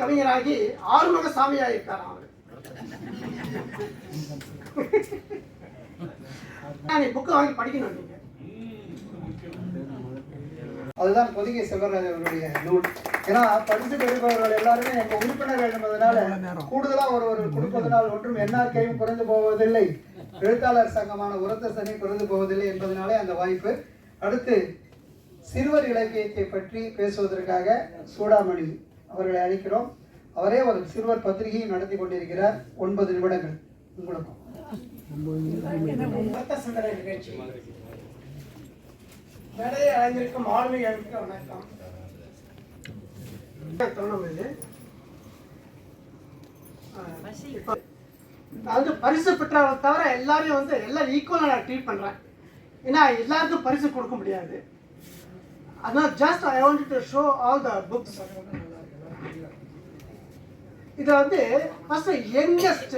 கவிஞராகி ஆறுமுக சாமியா இருக்காராம் அவரு. நீ புக்கு வாங்கி படிக்கணும் நீங்க. அதுதான் பொதிகை செல்வராஜ் அவருடைய நூல். ஏன்னா பரிசு பெறுபவர்கள் எல்லாருமே எங்க உறுப்பினர்கள் என்பதனால கூடுதலா ஒரு ஒரு கொடுப்பதனால் ஒன்றும் என்ஆர்கையும் குறைந்து போவதில்லை. எழுத்தாளர் சங்கமான உரத்த சனி குறைந்து போவதில்லை என்பதனாலே அந்த வாய்ப்பு. அடுத்து சிறுவர் இலக்கியத்தை பற்றி பேசுவதற்காக சூடாமணி அவர்களை அழைக்கிறோம். அவரே ஒரு சிறுவர் பத்திரிகையை நடத்தி கொண்டிருக்கிறார். ஒன்பது நிமிடங்கள். உங்களுக்கும் நிகழ்ச்சி. மேடையை அடைந்திருக்கும் ஆளுமைகளுக்கு வணக்கம். அதாவது பரிசு பெற்றவரை தவிர எல்லாரையும் வந்து எல்லாம் ஈக்குவலாக நான் ட்ரீட் பண்ணுறேன் ஏன்னா எல்லாருக்கும் பரிசு கொடுக்க முடியாது. அதனால் just I want to show all the books இது வந்து first youngest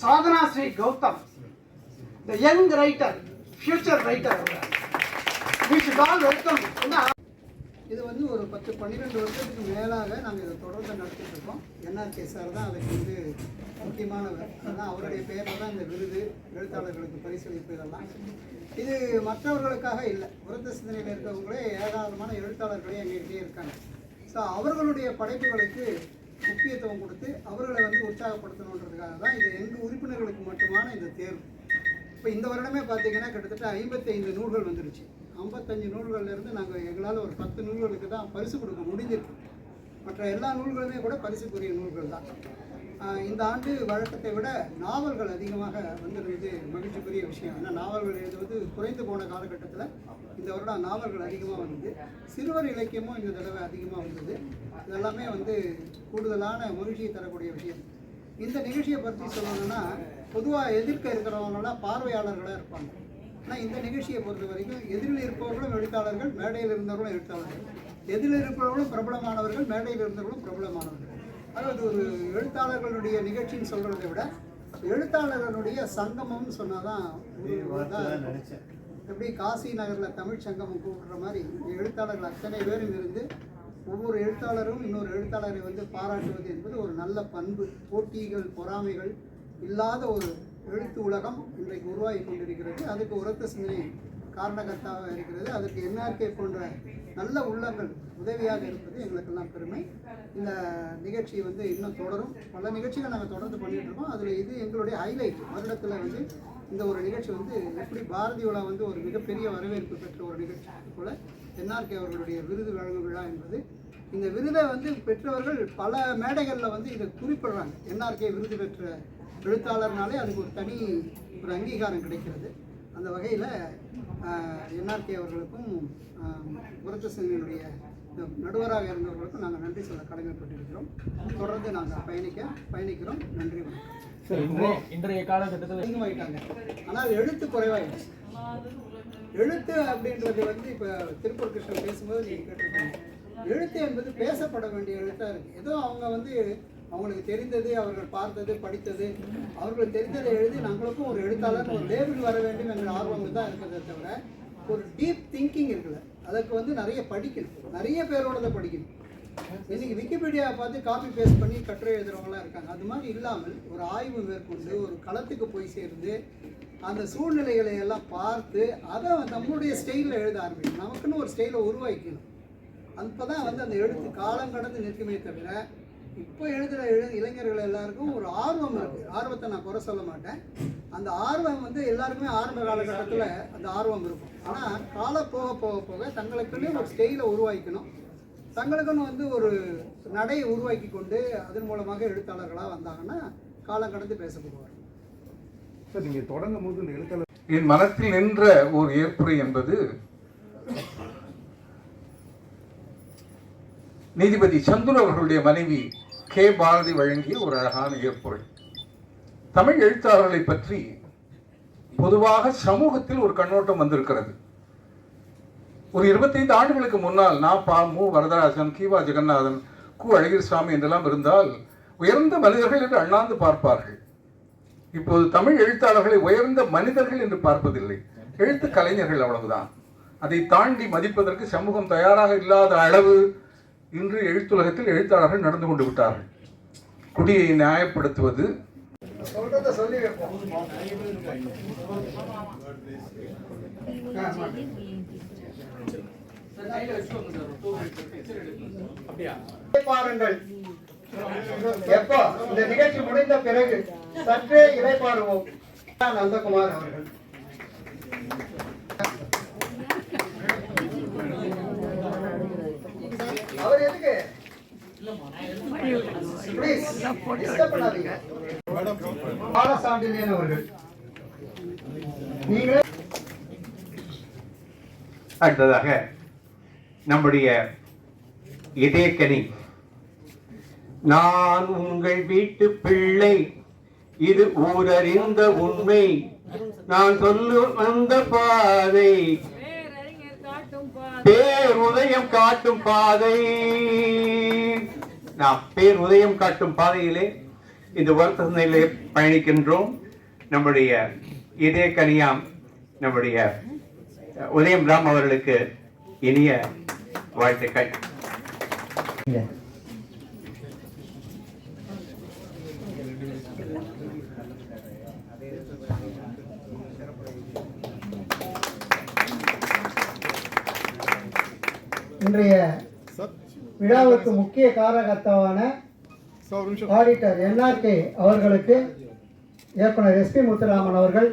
Sadhana Sri Gautam the young writer future writer we should all welcome இது வந்து ஒரு பத்து பன்னிரெண்டு வருஷத்துக்கு மேலாக நாங்கள் இதை தொடர்ந்து நடத்திட்டு இருக்கோம். என்ஆர்கே சார் தான் அதுக்கு வந்து முக்கியமானவர் அதான் அவருடைய பெயரில் தான் இந்த விருது எழுத்தாளர்களுக்கு பரிசளிப்பு இதெல்லாம். இது மற்றவர்களுக்காக இல்லை உரத்த சிந்தனையில் இருக்கிறவங்களே ஏராளமான எழுத்தாளர்களே எங்ககிட்டயே இருக்காங்க. ஸோ அவர்களுடைய படைப்புகளுக்கு முக்கியத்துவம் கொடுத்து அவர்களை வந்து உற்சாகப்படுத்தணுன்றதுக்காக தான் இது எங்கள் உறுப்பினர்களுக்கு மட்டுமான இந்த தேர்வு. இப்போ இந்த வருடமே பார்த்தீங்கன்னா கிட்டத்தட்ட ஐம்பத்தைந்து நூல்கள் வந்துருச்சு. ஐம்பத்தஞ்சு நூல்கள்லேருந்து நாங்கள் எங்களால் ஒரு பத்து நூல்களுக்கு தான் பரிசு கொடுக்க முடிஞ்சிருக்கு. மற்ற எல்லா நூல்களுமே கூட பரிசுக்குரிய நூல்கள் தான். இந்த ஆண்டு வழக்கத்தை விட நாவல்கள் அதிகமாக வந்திருந்தது மகிழ்ச்சிக்குரிய விஷயம். ஏன்னா நாவல்கள் எழுதுவது குறைந்து போன காலகட்டத்தில் இந்த வருடம் நாவல்கள் அதிகமாக வந்தது. சிறுவர் இலக்கியமும் இந்த தடவை அதிகமாக வந்தது. இதெல்லாமே வந்து கூடுதலான மகிழ்ச்சியை தரக்கூடிய விஷயம். இந்த நிகழ்ச்சியை பற்றி சொல்லணும்னா பொதுவாக எதிர்க்க இருக்கிறவங்களாம் பார்வையாளர்களாக இருப்பாங்க. ஆனால் இந்த நிகழ்ச்சியை பொறுத்த வரைக்கும் எதிரில் இருப்பவர்களும் எழுத்தாளர்கள் மேடையில் இருந்தவர்களும் எழுத்தாளர்கள். எதிரில் இருப்பவர்களும் பிரபலமானவர்கள் மேடையில் இருந்தவர்களும் பிரபலமானவர்கள். அதாவது ஒரு எழுத்தாளர்களுடைய நிகழ்ச்சின்னு சொல்கிறத விட எழுத்தாளர்களுடைய சங்கமம்னு சொன்னால் தான் நினச்சேன். எப்படி காசி நகரில் தமிழ் சங்கமம் கூப்பிடுற மாதிரி எழுத்தாளர்கள் அத்தனை பேரும் இருந்து ஒவ்வொரு எழுத்தாளரும் இன்னொரு எழுத்தாளரை வந்து பாராட்டுவது என்பது ஒரு நல்ல பண்பு. போட்டிகள் பொறாமைகள் இல்லாத ஒரு எழுத்து உலகம் இன்றைக்கு உருவாகி கொண்டிருக்கிறது. அதுக்கு உரத்த சிந்தனை காரணகர்த்தாக இருக்கிறது. அதுக்கு என்ஆர்கே போன்ற நல்ல உள்ளங்கள் உதவியாக இருப்பது எங்களுக்கெல்லாம் பெருமை. இந்த நிகழ்ச்சி வந்து இன்னும் தொடரும். பல நிகழ்ச்சிகள் நாங்கள் தொடர்ந்து பண்ணிகிட்டு இருக்கோம். அதில் இது எங்களுடைய ஹைலைட் வருடத்தில் வந்து இந்த ஒரு நிகழ்ச்சி வந்து எப்படி பாரதி விழா வந்து ஒரு மிகப்பெரிய வரவேற்பு பெற்ற ஒரு நிகழ்ச்சி போல் என்ஆர்கே அவர்களுடைய விருது வழங்கும் விழா என்பது. இந்த விருதை வந்து பெற்றவர்கள் பல மேடைகளில் வந்து இதை குறிப்பிடுறாங்க. என்ஆர்கே விருது பெற்ற எழுத்தாளர்னாலே அதுக்கு ஒரு தனி ஒரு அங்கீகாரம் கிடைக்கிறது. அந்த வகையில் என்ஆர்கே அவர்களுக்கும் புரத்த சிங்கனுடைய நடுவராக இருந்தவர்களுக்கும் நாங்கள் நன்றி சொல்ல கடமைப்பட்டிருக்கிறோம். தொடர்ந்து நாங்கள் பயணிக்க பயணிக்கிறோம். நன்றி வணக்கம். இன்றைய காலகட்டத்தில் அதிகமாயிட்டாங்க ஆனால் எழுத்து குறைவாயிடுச்சு. எழுத்து அப்படின்றது வந்து இப்போ திருப்பூர் கிருஷ்ணன் பேசும்போது நீங்கள் கேட்டிருக்கீங்க எழுத்து என்பது பேசப்பட வேண்டிய எழுத்தாக இருக்குது ஏதோ அவங்க வந்து அவங்களுக்கு தெரிந்தது அவர்கள் பார்த்தது படித்தது. அவர்கள் தெரிந்ததை எழுதி நம்மளுக்கும் ஒரு எழுத்தாளர் ஒரு லேபிள் வர வேண்டும் என்ற ஆர்வம் தான் இருக்கிறதே தவிர ஒரு டீப் திங்கிங் இருக்குல்ல அதற்கு வந்து நிறைய படிக்கணும். நிறைய பேரோட படிக்கணும். இன்னைக்கு விக்கிபீடியா பார்த்து காப்பி பேஸ்ட் பண்ணி கட்டுரை எழுதுறவங்களாம் இருக்காங்க. அது மாதிரி இல்லாமல் ஒரு ஆய்வு மேற்கொண்டு ஒரு களத்துக்கு போய் சேர்ந்து அந்த சூழ்நிலைகளை எல்லாம் பார்த்து அதை நம்மளுடைய ஸ்டைலில் எழுத ஆரம்பிக்கணும். நமக்குன்னு ஒரு ஸ்டைலை உருவாக்கணும் அப்போ தான் வந்து அந்த எழுத்து காலம் கடந்து நிற்குமே தவிர இப்போ எழுதுகிற எழு இளைஞர்கள் எல்லாருக்கும் ஒரு ஆர்வம் இருக்குது ஆர்வத்தை நான் குறை சொல்ல மாட்டேன். அந்த ஆர்வம் வந்து எல்லாருக்குமே ஆரம்ப காலகட்டத்தில் அந்த ஆர்வம் இருக்கும். ஆனால் காலம் போக போக போக தங்களுக்குன்னே ஒரு ஸ்டைலை உருவாக்கிக்கணும். தங்களுக்குன்னு வந்து ஒரு நடையை உருவாக்கி கொண்டு அதன் மூலமாக எழுத்தாளர்களாக வந்தாங்கன்னா காலம் கடந்து பேசப்படுவார் சார் நீங்க தொடங்கும் போது இந்த எழுத்தாளர் என் மனத்தில் நின்ற ஒரு ஏற்புரை என்பது நீதிபதி சந்துரு அவர்களுடைய மனைவி கே. பாரதி வழங்கிய ஒரு அழகான ஏற்பொருள் தமிழ் எழுத்தாளர்களை பற்றி பொதுவாக சமூகத்தில் ஒரு கண்ணோட்டம் வந்திருக்கிறது. ஒரு இருபத்தைந்து ஆண்டுகளுக்கு முன்னால் நான் பா. மு. வரதராஜன் கீவா ஜெகநாதன் கு. அழகிரிசாமி என்றெல்லாம் இருந்தால் உயர்ந்த மனிதர்கள் என்று அண்ணாந்து பார்ப்பார்கள். இப்போது தமிழ் எழுத்தாளர்களை உயர்ந்த மனிதர்கள் என்று பார்ப்பதில்லை. எழுத்து கலைஞர்கள் அவ்வளவுதான். அதை தாண்டி மதிப்பதற்கு சமூகம் தயாராக இல்லாத அளவு இன்று எழுத்துலகத்தில் எழுத்தாளர்கள் நடந்து கொண்டு விட்டார்கள். குடியை நியாயப்படுத்துவது பாருங்கள் எப்போ? இந்த நிகழ்ச்சி முடிந்த பிறகு சற்றே இறைப்பாடுவோம் நந்தகுமார் அவர்கள். அடுத்ததாக நம்முடைய இதயக்கனி. நான் உங்கள் வீட்டு பிள்ளை. இது ஊரறிந்த உண்மை. நான் சொல்லும் வந்த பாதை. பேருதயம் காட்டும் பாதை. நாம் பேர் உதயம் காட்டும் பாதையிலே இந்த வருத்த பயணிக்கின்றோம். நம்முடைய இதய கனியாம் நம்முடைய உதயம் ராம் அவர்களுக்கு இனிய வாழ்த்துக்கள். இன்றைய விழாவுக்கு முக்கிய காரகர்த்தாவான ஆடிட்டர் என்ஆர்கே அவர்களுக்கு இயக்குனர் எஸ்பி முத்துராமன் அவர்கள்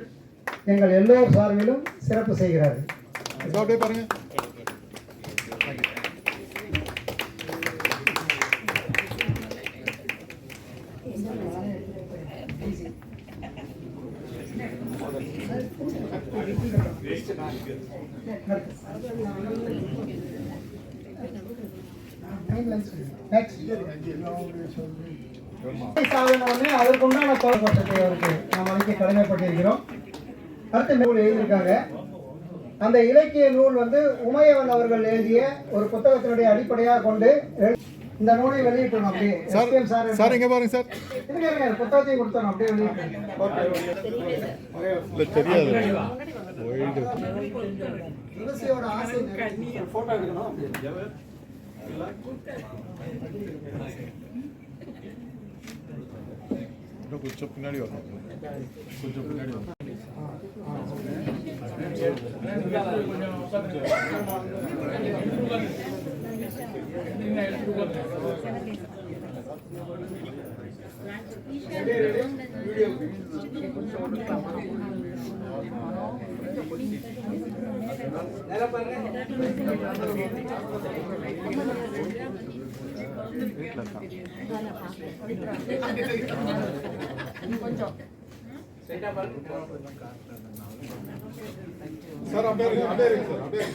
எங்கள் எல்லோர் சார்பிலும் சிறப்பு செய்கிறார்கள். சாதனமே அதற்கு உண்டான தோழப்பட்டத்தை அவருக்கு நாம் அளிக்க கடமைப்பட்டிருக்கிறோம் அடுத்த நூல் எழுதியிருக்காங்க அந்த இலக்கிய நூல் வந்து உமையவன் அவர்கள் எழுதிய ஒரு புத்தகத்தினுடைய அடிப்படையாக கொண்டு இந்த நூலை வெளியிட்டோம் அப்படியே. SPM சார் சார் இங்க பாருங்க சார். இருங்க, புத்தகத்தையும் கொடுத்தோம் அப்படியே வெளியிட்டோம் தெரியாது. துளசியோட ஆசை எடுக்கணும் கொஞ்சம் பின்னாடி வரணும். கொஞ்சம் பின்னாடி வரணும். சார் அப்படியே இருங்க, அப்படியே சார் அப்படியே